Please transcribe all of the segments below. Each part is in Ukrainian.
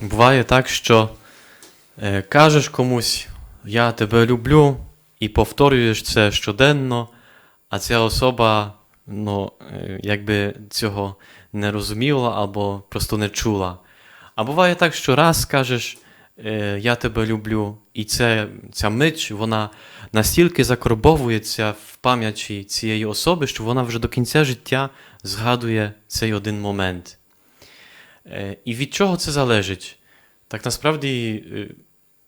Буває так, що е, кажеш комусь, я тебе люблю, і повторюєш це щоденно, а ця особа ну, е, якби цього не розуміла або просто не чула. А буває так, що раз скажеш, е, я тебе люблю, і це, ця мить, вона настільки закорбовується в пам'яті цієї особи, що вона вже до кінця життя згадує цей один момент. Е, І від чого це залежить? Так насправді, е,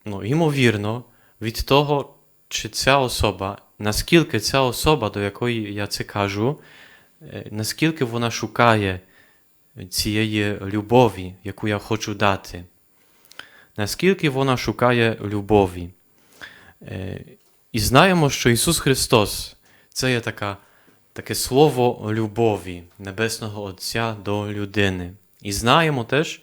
ну, ймовірно, від того, чи ця особа, наскільки ця особа, до якої я це кажу, е, наскільки вона шукає цієї любові, яку я хочу дати, наскільки вона шукає любові. І знаємо, що Ісус Христос це є така, таке слово любові Небесного Отця до людини. І знаємо теж,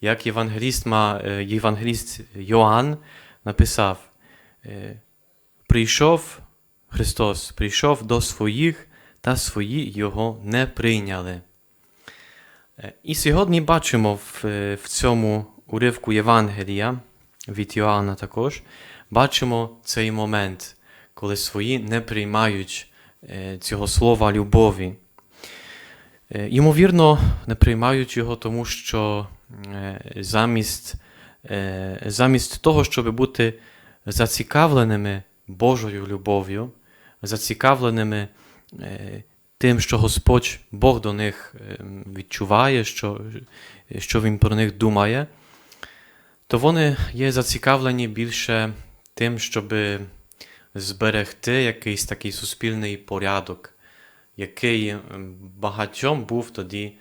як євангеліст, е, євангеліст Йоанн написав: е, прийшов Христос, прийшов до своїх, та свої його не прийняли. Е, І сьогодні бачимо в, цьому уривку Євангелія від Йоанна також, бачимо цей момент, коли свої не приймають цього слова любові. Е, Ймовірно, не приймають його, тому що е, замість, е, замість того, щоб бути зацікавленими Божою любов'ю, зацікавленими тим, що Господь Бог до них відчуває, що, що Він про них думає, то вони є зацікавлені більше тим, щоб зберегти якийсь такий суспільний порядок, який ем, багатьом був тоді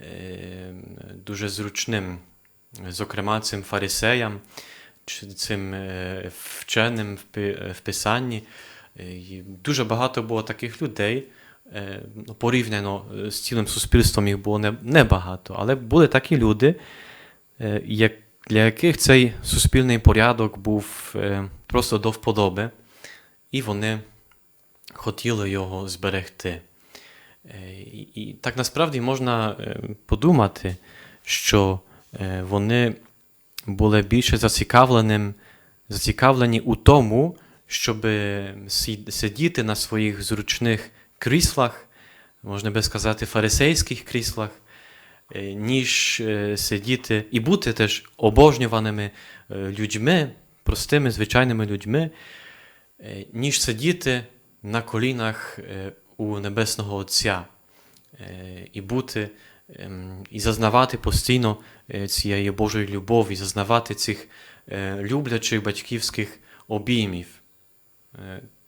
е, дуже зручним, зокрема цим фарисеям, чи цим е, вченим в в Писанні. Е, і Дуже багато було таких людей. е, ну, Порівняно е, з цілим суспільством їх було не- небагато, але були такі люди, е, для яких цей суспільний порядок був е, просто до вподоби, і вони хотіли його зберегти. Е, І, так насправді можна е, подумати, що е, вони були більше зацікавленим, зацікавлені у тому, щоб сидіти на своїх зручних кріслах, можна би сказати, фарисейських кріслах, ніж сидіти і бути теж обожнюваними людьми, простими, звичайними людьми, ніж сидіти на колінах е, у Небесного Отця е, і бути ем, і зазнавати постійно е, цієї Божої любові, зазнавати цих люблячих батьківських обіймів.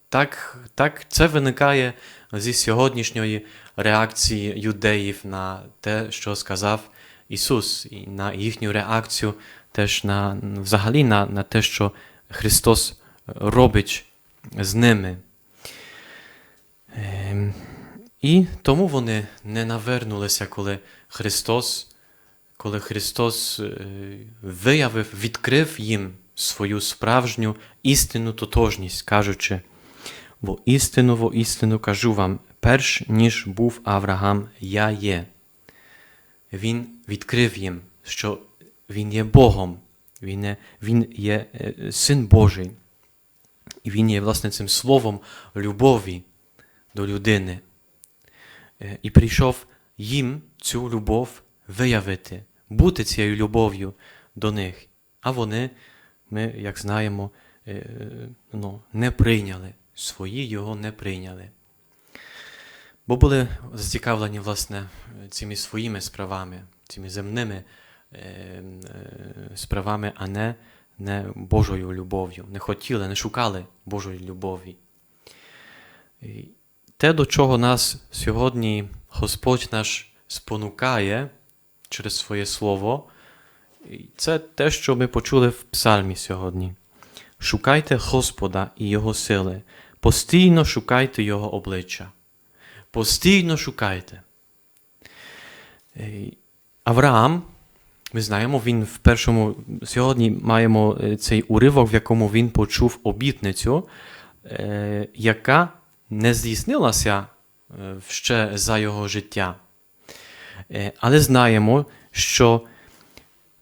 Так, так це виникає зі сьогоднішньої реакції юдеїв на те, що сказав Ісус, і на їхню реакцію теж на взагалі на, на те, що Христос робить з ними. І тому вони не навернулися, коли Христос, коли Христос е, виявив, відкрив їм свою справжню істинну тотожність, кажучи, бо істину, во істину кажу вам, перш ніж був Авраам, я є. Він відкрив їм, що Він є Богом, Він є, він є е, Син Божий, і Він є, власне, цим словом любові до людини. Е, І прийшов їм цю любов виявити, бути цією любов'ю до них. А вони, ми, як знаємо, е, ну, не прийняли, свої його не прийняли. Бо були зацікавлені, власне, цими своїми справами, цими земними е, справами, а не, не Божою любов'ю. Не хотіли, не шукали Божої любові. Те, до чого нас сьогодні Господь наш спонукає через своє Слово, це те, що ми почули в Псальмі сьогодні. Шукайте Господа і Його сили, постійно шукайте Його обличчя. Постійно шукайте. Е, Авраам, ми знаємо, він в першому сьогодні маємо е, цей уривок, в якому він почув обітницю, е, яка не здійснилася е, ще за його життя. Е, Але знаємо, що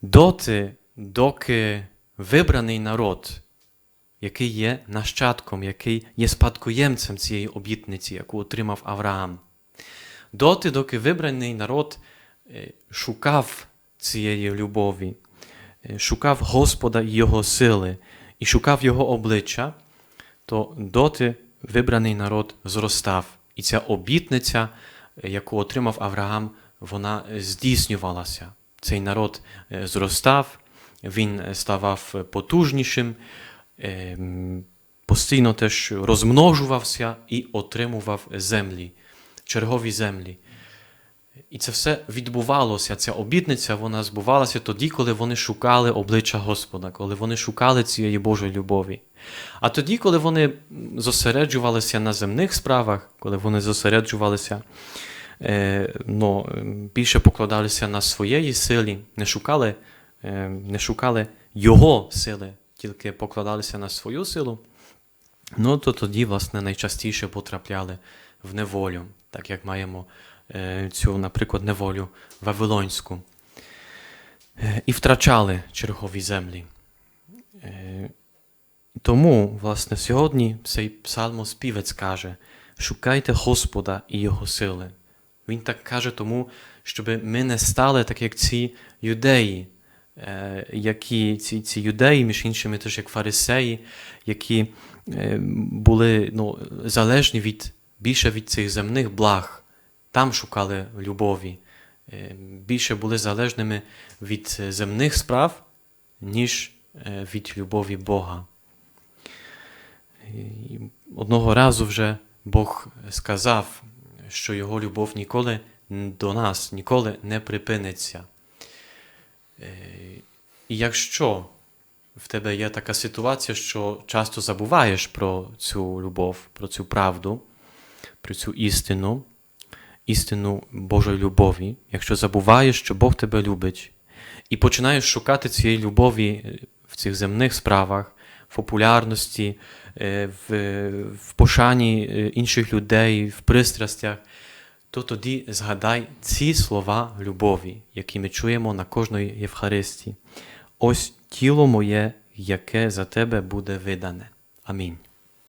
доти, доки вибраний народ, який є нащадком, який є спадкоємцем цієї обітниці, яку отримав Авраам. Доти, доки вибраний народ е, шукав цієї любові, шукав Господа і Його сили і шукав Його обличчя, то доти вибраний народ зростав. І ця обітниця, яку отримав Авраам, вона здійснювалася. Цей народ е, зростав, він ставав потужнішим, е, постійно теж розмножувався і отримував землі, чергові землі. І це все відбувалося, ця обітниця, вона збувалася тоді, коли вони шукали обличчя Господа, коли вони шукали цієї Божої любові. А тоді, коли вони зосереджувалися на земних справах, коли вони зосереджувалися, ну, більше покладалися на своєї силі, не шукали, е, не шукали Його сили, тільки покладалися на свою силу, ну то тоді, власне, найчастіше потрапляли в неволю, так як маємо е, цю, наприклад, неволю Вавилонську. І втрачали чергові землі. Тому, власне, сьогодні цей псалмоспівець каже: шукайте Господа і Його сили. Він так каже тому, щоб ми не стали так, як ці юдеї, е, які ці, ці юдеї, між іншими, теж як фарисеї, які е, були ну, залежні від, більше від цих земних благ, там шукали любові, е, більше були залежними від земних справ, ніж від любові Бога. І Одного разу вже Бог сказав, що Його любов ніколи до нас ніколи не припиниться. Е, І якщо в тебе є така ситуація, що часто забуваєш про цю любов, про цю правду, про цю істину, істину Божої любові, якщо забуваєш, що Бог тебе любить, і починаєш шукати цієї любові в цих земних справах, популярності, е, в, в пошані е, інших людей, в пристрастях, то тоді згадай ці слова любові, які ми чуємо на кожної Євхаристії. Ось тіло моє, яке за тебе буде видане. Амінь.